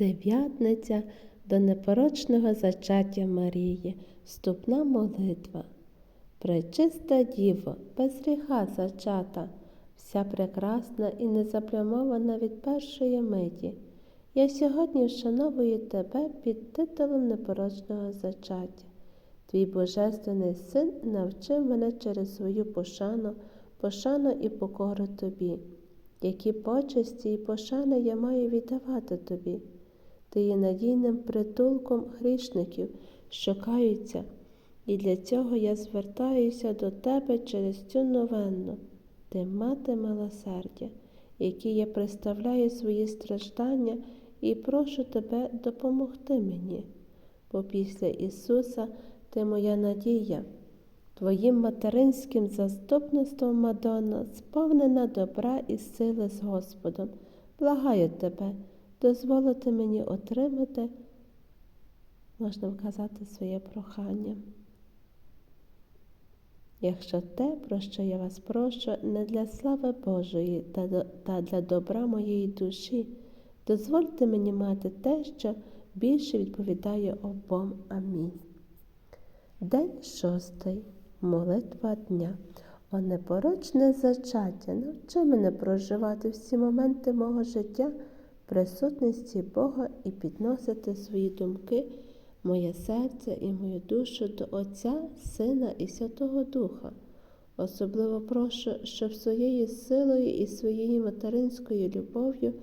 Дев'ятниця до непорочного зачаття Марії, вступна молитва. Пречиста Діво, без гріха зачата, вся прекрасна і незаплямована від першої миті. Я сьогодні вшановую тебе під титулом непорочного зачаття. Твій Божественний син навчив мене через свою пошану, пошану і покору тобі, які почесті і пошани я маю віддавати тобі. Ти є надійним притулком грішників, що каються, і для цього я звертаюся до тебе через цю новенну, ти мати милосердя, якій я представляю свої страждання і прошу тебе допомогти мені, бо після Ісуса ти моя надія. Твоїм материнським заступництвом, Мадонна, сповнена добра і сили з Господом. Благаю тебе, дозволити мені отримати, можна вказати своє прохання. Якщо те, про що я вас прошу, не для слави Божої та, для добра моєї душі, дозвольте мені мати те, що більше відповідає обом. Амінь. День шостий. Молитва дня. О непорочне зачаття, навчи мене проживати всі моменти мого життя присутності Бога і підносити свої думки, моє серце і мою душу до Отця, Сина і Святого Духа. Особливо прошу, щоб своєю силою і своєю материнською любов'ю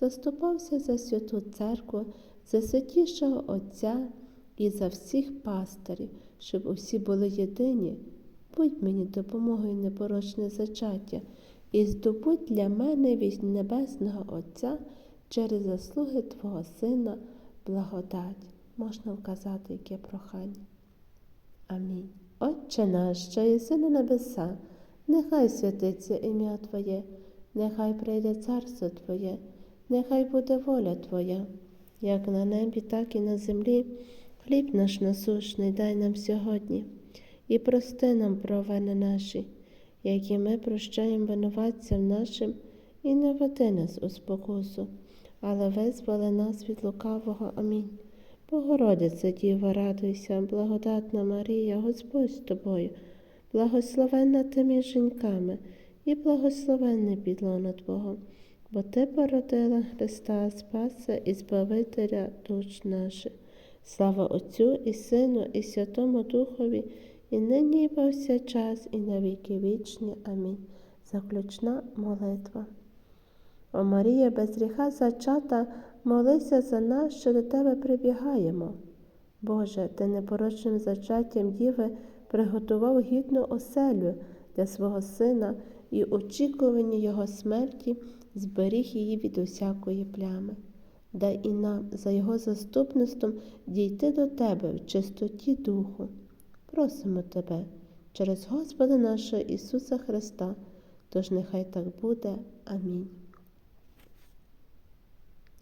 заступався за святу церкву, за святішого Отця і за всіх пастирів, щоб усі були єдині. Будь мені допомогою непорочне зачаття, і здобудь для мене від Небесного Отця через заслуги Твого Сина благодать. Можна вказати, яке прохання. Амінь. Отче наш, що єси на небеса, нехай святиться ім'я Твоє, нехай прийде царство Твоє, нехай буде воля Твоя, як на небі, так і на землі. Хліб наш насушний дай нам сьогодні, і прости нам провини наші, які ми прощаємо винуватцям нашим, і не веди нас у спокусу, але визволи нас від лукавого. Амінь. Богородице, Діво, радуйся, благодатна Марія, Господь з тобою, благословенна ти між жінками, і благословенне підлона Твого, бо Ти породила Христа Спаса і Збавителя душ наших. Слава Отцю і Сину, і Святому Духові, і нині, і повсякчас, і на віки вічні. Амінь. Заключна молитва. О Марія, без гріха зачата, молися за нас, що до Тебе прибігаємо. Боже, Ти непорочним зачаттям Діви приготував гідну оселю для свого Сина і очікування Його смерті зберіг її від усякої плями. Дай і нам за Його заступництвом дійти до Тебе в чистоті Духу. Просимо Тебе через Господа нашого Ісуса Христа, тож нехай так буде. Амінь.